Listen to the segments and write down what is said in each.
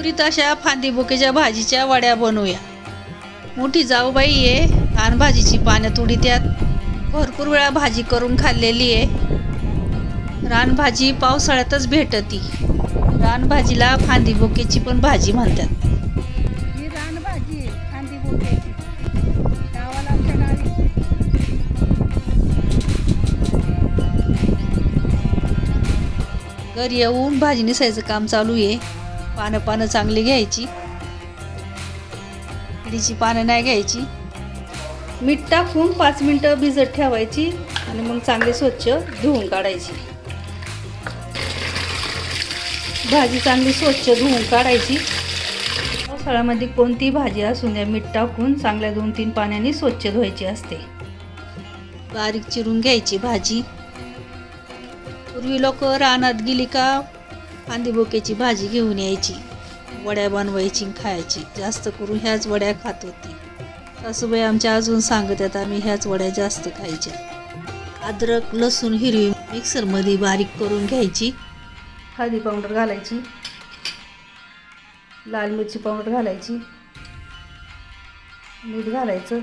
कुरकुरीत अशा फांदी बोकेच्या भाजीच्या वड्या बनवूया. मोठी जाऊबाई आहे आणि भाजीची पानं तुडी त्यात भरपूर वेळा भाजी करून खाल्लेली आहे. रानभाजी पावसाळ्यातच भेटती. रानभाजीला फांदी बोकेची पण भाजी म्हणतात. ही रानभाजी आहे कांदी बोक्याची गावाला आमच्या गावी. घरी येऊन भाजी निसायचं काम चालू आहे. पानं पानं चांगली घ्यायची. इडीची पानं नाही घ्यायची. मीठ टाकून पाच मिनटं भिजत ठेवायची आणि मग चांगली स्वच्छ धुवून काढायची. भाजी चांगली स्वच्छ धुवून काढायची. पावसाळ्यामध्ये कोणती भाजी असून द्या मीठ टाकून चांगल्या दोन तीन पाण्याने स्वच्छ धुवायची असते. बारीक चिरून घ्यायची भाजी. पूर्वी लोक रानात गेली का कांदीबोक्याची भाजी घेऊन यायची वड्या बनवायची आणि खायची. जास्त करून ह्याच वड्या खात होती. सासूबाई आमच्या अजून सांगत आहेत आम्ही ह्याच वड्या जास्त खायच्या. अद्रक लसूण हिरवी मिक्सरमध्ये बारीक करून घ्यायची. हळदी पावडर घालायची. लाल मिरची पावडर घालायची. मीठ घालायचं.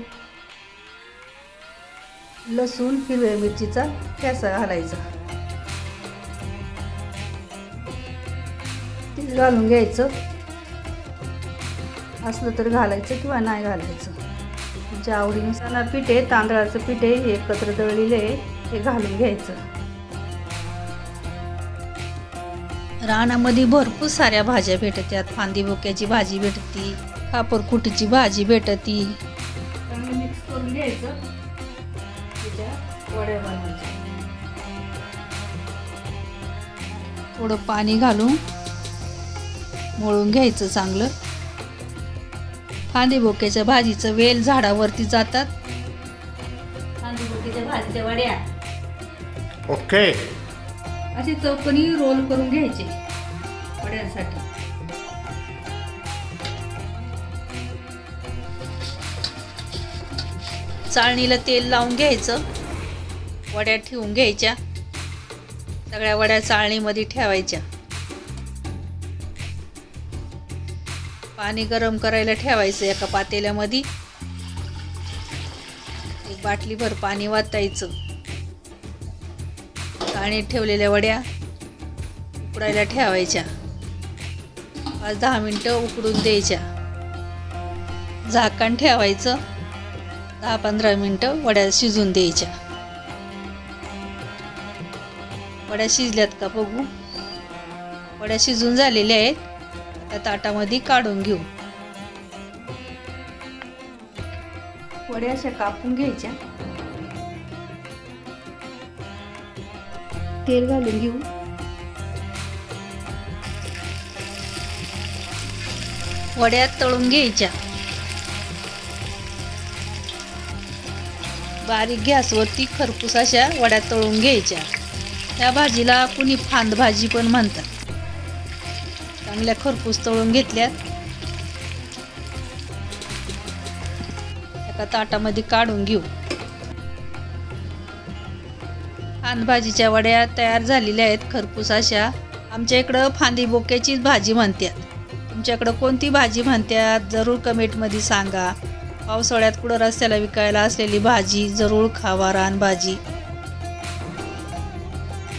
लसूण हिरव्या मिरचीचा ठेसा घालायचा. तेल घालून घ्यायचं. असलं तर घालायचं किंवा नाही घालायचं. तुमच्या आवडीनुसार पीठ आहे तांदळाचं पीठ आहे हे एकत्र दळलेलं आहे हे घालून घ्यायचं. रानामध्ये भरपूर साऱ्या भाज्या भेटत्यात. फांदी बोक्याची भाजी भेटती खापरकुटीची भाजी भेटती. चांगलं मिक्स करून घ्यायचं. त्याच्या वड्या बनवायच्या. थोडं पाणी घालून मळून घ्यायचं चांगलं. फांदी बोक्याच्या भाजीचं वेल झाडावरती जातात. भाजीच्या वड्या. ओके. असे चौकोनी रोल करून घ्यायचे वड्यांसाठी. चाळणीला तेल लावून घ्यायचं. वड्या ठेवून घ्यायच्या. सगळ्या वड्या चाळणीमध्ये ठेवायच्या. पाणी गरम करायला ठेवायचं एका पातेल्यामध्ये. एक बाटलीभर पाणी वाचायचं चाळणीत ठेवलेल्या वड्या उकडायला ठेवायच्या. पाच दहा मिनटं उकडून द्यायच्या. झाकण ठेवायचं. दहा पंधरा मिनटं वड्या शिजून द्यायच्या. वड्या शिजल्यात का बघू? वड्या शिजून झालेल्या आहेत. त्या ताटामध्ये काढून घेऊ. वड्या अशा कापून घ्यायच्या. तेल घालून घेऊ. वड्या तळून घ्यायच्या. बारीक गॅसवरती खरपूस अशा वड्या तळून घ्यायच्या. त्या भाजीला कुणी फांद भाजी पण म्हणतात. चांगल्या खरपूस तळून घेतल्यात. एका ताटामध्ये काढून घेऊ. फांदभाजीच्या वड्या तयार झालेल्या आहेत खरपूस अशा. आमच्या इकडं फांदी बोक्याचीच भाजी म्हणतात तुमच्याकडं कोणती भाजी म्हणतात जरूर कमेंटमध्ये सांगा. पावसाळ्यात कुठं रस्त्याला विकायला असलेली भाजी जरूर खावा रान भाजी